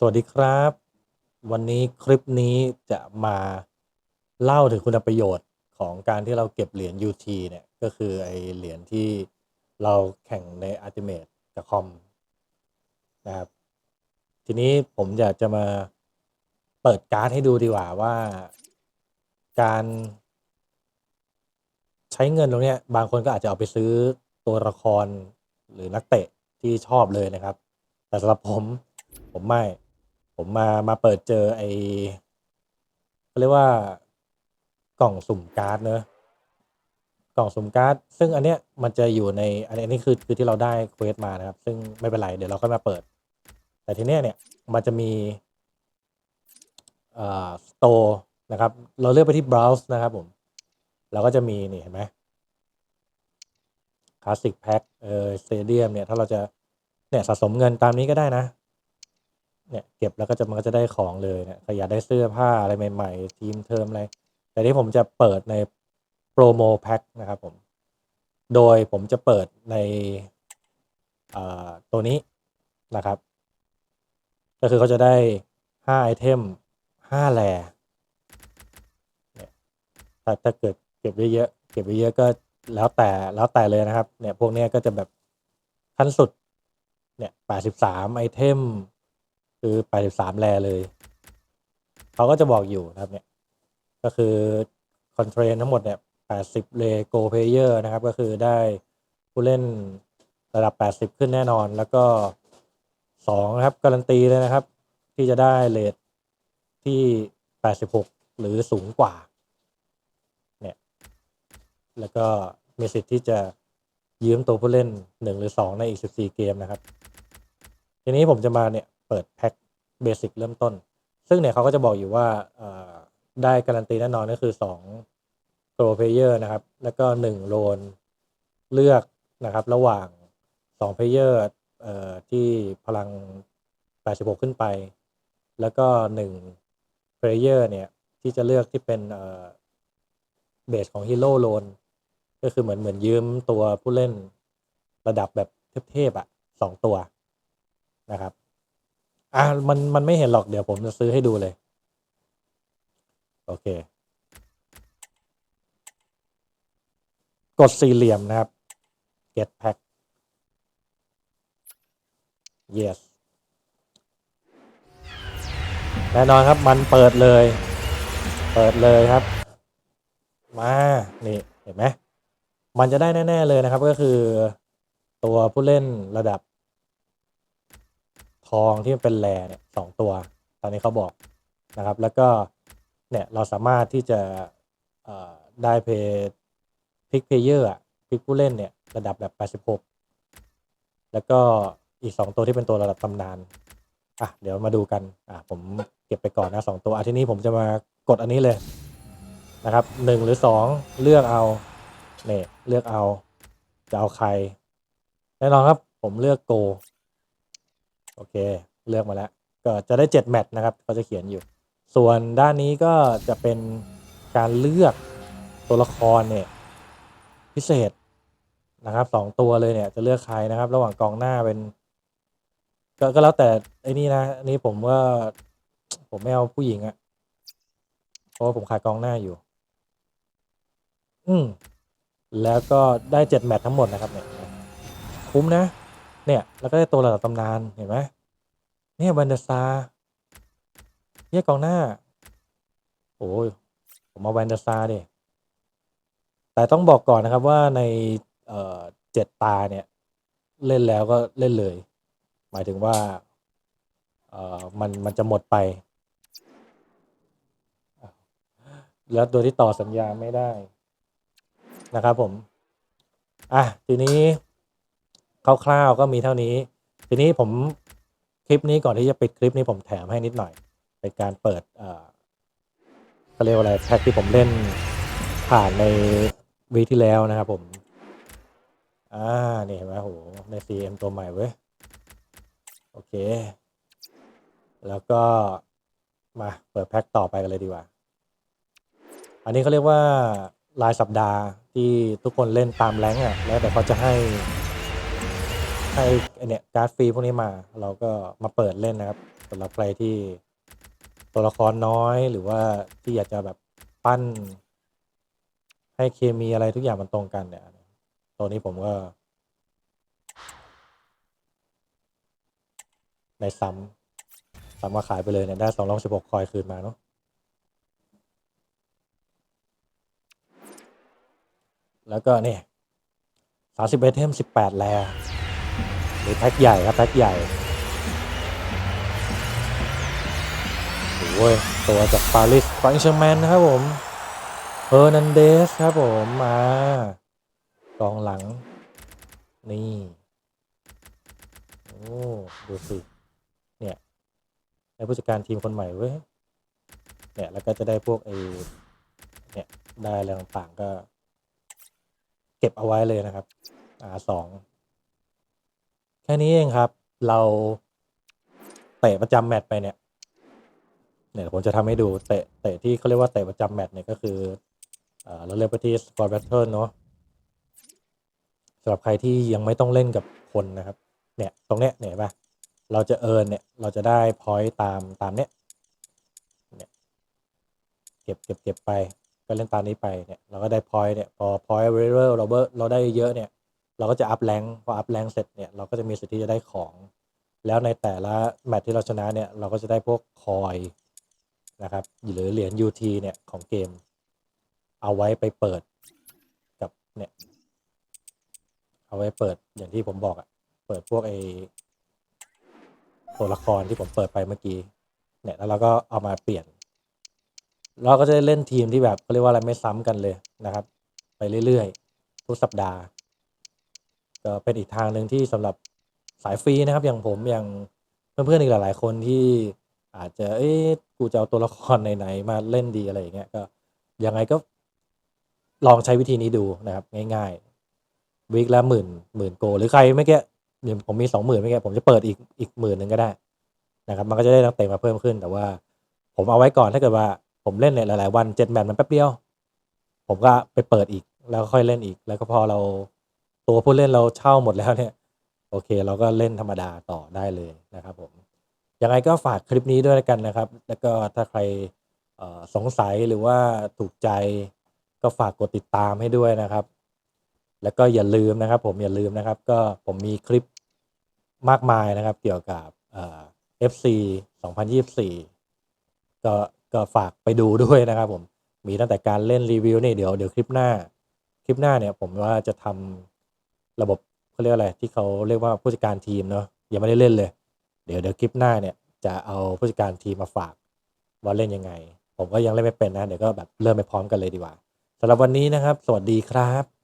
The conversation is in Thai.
สวัสดีครับ วันนี้คลิปนี้จะมาเล่าถึงคุณประโยชน์ของการที่เราเก็บเหรียญ UT เนี่ย ก็คือไอเหรียญที่เราแข่งใน Ultimate กับคอมนะครับ ทีนี้ผมอยากจะมาเปิดการ์ดให้ดูดีกว่าว่าการใช้เงินตรงเนี้ยบางคนก็อาจจะเอาไปซื้อตัวละครหรือนักเตะที่ชอบเลยนะครับ แต่สำหรับผมผมไม่ ผมมามาเปิดเจอไอเขาเรียกว่ากล่องสุ่มการ์ดเนอะกล่องสุ่มการ์ด ซึ่งอันเนี้ยมันจะอยู่ในอันนี้นนี้คือคือที่เราได้เควสมานะครับ ซึ่งไม่เป็นไรเดี๋ยวเราค่อยมาเปิด แต่ทีเนี้ยเนี่ยมันจะมีเอ่อสโตร์นะครับ เราเลือกไปที่ browse นะครับผม เราก็จะมีนี่เห็นไหมคลาสสิกแพ็คเออสเตเดียมเนี่ย ถ้าเราจะเนี่ยสะสมเงินตามนี้ก็ได้นะ เนี่ยเก็บแล้วก็จะมันก็จะได้ของเลยเนี่ยใครอยากได้เสื้อผ้าอะไรใหม่ๆ ทีมเทอมอะไร แต่ที่ผมจะเปิดในโปรโมแพ็คนะครับผม โดยผมจะเปิดในตัวนี้นะครับ ก็คือเขาจะได้ห้าไอเทมห้าแร่ถ้าถ้าเกิดเก็บเยอะๆเก็บเยอะๆก็แล้วแต่แล้วแต่เลยนะครับ เนี่ยพวกนี้ก็จะแบบขั้นสุดเนี่ยแปดสิบสามไอเทม คือแปดสิบสามแลเลยเขาก็จะบอกอยู่นะครับเนี่ยก็คือคอนเทรนทั้งหมดเนี่ยแปดสิบเลโกเพเยอร์นะครับ ก็คือได้ผู้เล่นระดับแปดสิบขึ้นแน่นอน แล้วก็สองนะครับ การันตีเลยนะครับ ที่จะได้เลทที่แปดสิบหกหรือสูงกว่าเนี่ยแล้วก็มีสิทธิ์ที่จะยืมตัวผู้เล่นหนึ่งหรือสองในอีกสิบสี่เกมนะครับ ทีนี้ผมจะมาเนี่ย เปิดแพ็คเบสิกเริ่มต้น ซึ่งเนี่ยเขาก็จะบอกอยู่ว่าได้การันตีแน่นอนก็คือ2 Pro Player นะครับ แล้วก็1โลนเลือกนะครับ ระหว่าง2 Player เอ่อที่พลัง 86 ขึ้นไป แล้วก็1 Player เนี่ย ที่จะเลือกที่เป็นเบสของ Hero Loan ก็คือเหมือนเหมือนยืมตัวผู้เล่นระดับแบบเทพๆอะสองตัวนะครับ อ่ามันมันไม่เห็นหรอกเดี๋ยวผมจะซื้อให้ดูเลย โอเค กดสี่เหลี่ยมนะครับ get pack yes แน่นอนครับมันเปิดเลย เปิดเลยครับ มานี่เห็นไหมมันจะได้แน่ ๆ เลยนะครับ ก็คือตัวผู้เล่นระดับ ทองที่เป็นแร่เนี่ยสองตัว ตอนนี้เขาบอกนะครับ แล้วก็เนี่ยเราสามารถที่จะได้เพย์พิกเพเยอร์อะพิกผู้เล่นเนี่ยระดับแบบ 86 แล้วก็อีก 2 ตัวที่เป็นตัวระดับตำนาน อะ เดี๋ยวมาดูกัน อะ ผมเก็บไปก่อนนะสองตัวอะทีนี้ผมจะมากดอันนี้เลยนะครับหนึ่งหรือสองเลือกเอาเนี่ยเลือกเอา จะเอาใคร แน่นอนครับ ผมเลือกโก โอเค เลือกมาแล้ว ก็จะได้ 7 แมตช์นะครับเขาจะเขียนอยู่ ส่วนด้านนี้ก็จะเป็นการเลือกตัวละครเนี่ยพิเศษนะครับสองตัวเลยเนี่ยจะเลือกใครนะครับ ระหว่างกองหน้าเป็น ก็ก็แล้วแต่ไอ้นี่นะอันนี้ผมว่าผมไม่เอาผู้หญิงอะเพราะว่าผมขายกองหน้าอยู่ อืมแล้วก็ได้เจ็ดแมตช์ทั้งหมดนะครับเนี่ยคุ้มนะ เนี่ย แล้วก็ได้ตัวระดับตำนานเห็นไหมเนี่ยวันเดซาเนี่ยกองหน้า โอ้ยผมมาแวนเดอร์ซาดิแต่ต้องบอกก่อนนะครับว่าในเอ่อเจ็ดตาเนี่ย เล่นแล้วก็เล่นเลย หมายถึงว่าเอ่อมันมันจะหมดไป แล้วตัวที่ต่อสัญญาไม่ได้นะครับผม อะ ทีนี้ คร่าวๆก็มีเท่านี้ ทีนี้ผมคลิปนี้ก่อนที่จะปิดคลิปนี้ผมแถมให้นิดหน่อย เป็นการเปิดเอ่อเขาเรียกว่าอะไรแพ็กที่ผมเล่นผ่านในวีที่แล้วนะครับผม อ่านี่เห็นไหมโหใน CM ตัวใหม่เว้ย โอเค แล้วก็มาเปิดแพ็กต่อไปกันเลยดีกว่า อันนี้เขาเรียกว่ารายสัปดาห์ที่ทุกคนเล่นตามแรงอะ แล้วแต่เขาจะให้ ให้ไอ้เนี่ยการ์ดฟรีพวกนี้มาเราก็มาเปิดเล่นนะครับสำหรับใครที่ตัวละครน้อยหรือว่าที่อยากจะแบบปั้น ให้เคมีอะไรทุกอย่างมันตรงกันเนี่ยตัวนี้ผมก็ได้ซ้ำซ้ำมาขายไปเลยเนี่ยได้สองร้อยสิบหกคอยคืนมาเนาะแล้วก็เนี่ยสามสิบเอเทมสิบแปดแล หรือแพ็คใหญ่ครับแพ็คใหญ่โอ้ยตัวจากปารีสฟรังเชอร์แมนนะครับผมเฮอร์นันเดสครับผมมากองหลัง นี่โอ้ดูสิเนี่ยได้ผู้จัดการทีมคนใหม่เว้ยเนี่ยแล้วก็จะได้พวกไอ้เนี่ยได้อะไรต่างๆก็ เก็บเอาไว้เลยนะครับอ่าสอง ค่นี้เองครับ เราเตะประจำแมตช์ไปเนี่ยเนี่ยผมจะทำให้ดูเตะเตะที่เขาเรียกว่าเตะประจำแมตช์เนี่ยก็คือเราเรียกไปที่ Squad Battle เนาะสำหรับใครที่ยังไม่ต้องเล่นกับคนนะครับ เนี่ยตรงเนี้ยเนี่ยป่ะเราจะเอิร์นเนี่ยเราจะได้พอยต์ตามตามเนี้ยเนี่ยเก็บเก็บเก็บไปก็เล่นตามนี้ไปเนี่ยเราก็ได้พอยต์เนี่ยพอพอยต์เรเวอร์เราเบอร์เราได้เยอะเนี่ย เราก็จะอัพแรงพออัพแรงเสร็จเนี่ยเราก็จะมีสิทธิ์ที่จะได้ของ แล้วในแต่ละแมตช์ที่เราชนะเนี่ยเราก็จะได้พวกคอยนะครับหรือเหรียญ UT เนี่ยของเกม เอาไว้ไปเปิดกับเนี่ยเอาไว้เปิดอย่างที่ผมบอกอะเปิดพวกไอตัวละครที่ผมเปิดไปเมื่อกี้เนี่ยแล้วเราก็เอามาเปลี่ยน เราก็จะได้เล่นทีมที่แบบเขาเรียกว่าอะไรไม่ซ้ำกันเลยนะครับ ไปเรื่อยๆ ทุกสัปดาห์ ก็เป็นอีกทางหนึ่งที่สำหรับสายฟรีนะครับ อย่างผมอย่างเพื่อนๆอีกหลายๆคนที่อาจจะเอ๊ะกูจะเอาตัวละครไหนๆมาเล่นดีอะไรอย่างเงี้ยก็ยังไงก็ลองใช้วิธีนี้ดูนะครับ ง่ายๆวีคละหมื่นหมื่นโก หรือใครไม่แก่เดี๋ยวผมมีสองหมื่นไม่แก่ผมจะเปิดอีกอีกหมื่นหนึ่งก็ได้นะครับ มันก็จะได้นักเตะมาเพิ่มขึ้น แต่ว่า ผมเอาไว้ก่อนถ้าเกิดว่าผมเล่นเนี่ยหลายๆวันเจ็ดแมตช์มันแป๊บเดียว ผมก็ไปเปิดอีกแล้วค่อยเล่นอีก แล้วก็พอเรา ตัวผู้เล่นเราเช่าหมดแล้วเนี่ยโอเค เราก็เล่นธรรมดาต่อได้เลยนะครับผมยังไงก็ฝากคลิปนี้ด้วยกันนะครับ แล้วก็ถ้าใครสงสัยหรือว่าถูกใจก็ฝากกดติดตามให้ด้วยนะครับ แล้วก็อย่าลืมนะครับ ผมอย่าลืมนะครับ ก็ผมมีคลิปมากมายนะครับ เกี่ยวกับเอ่อ FC 2024ก็ก็ฝากไปดูด้วยนะครับผมมีตั้งแต่การเล่นรีวิวนี่เดี๋ยวเดี๋ยวคลิปหน้า คลิปหน้าเนี่ยผมว่าจะทำ ระบบเขาเรียกอะไรที่เขาเรียกว่าผู้จัดการทีมเนาะยังไม่ได้เล่นเลย เดี๋ยวเดี๋ยวคลิปหน้าเนี่ยจะเอาผู้จัดการทีมมาฝากว่าเล่นยังไง ผมก็ยังเล่นไม่เป็นนะ เดี๋ยวก็แบบเริ่มไปพร้อมกันเลยดีกว่าสำหรับวันนี้นะครับ สวัสดีครับ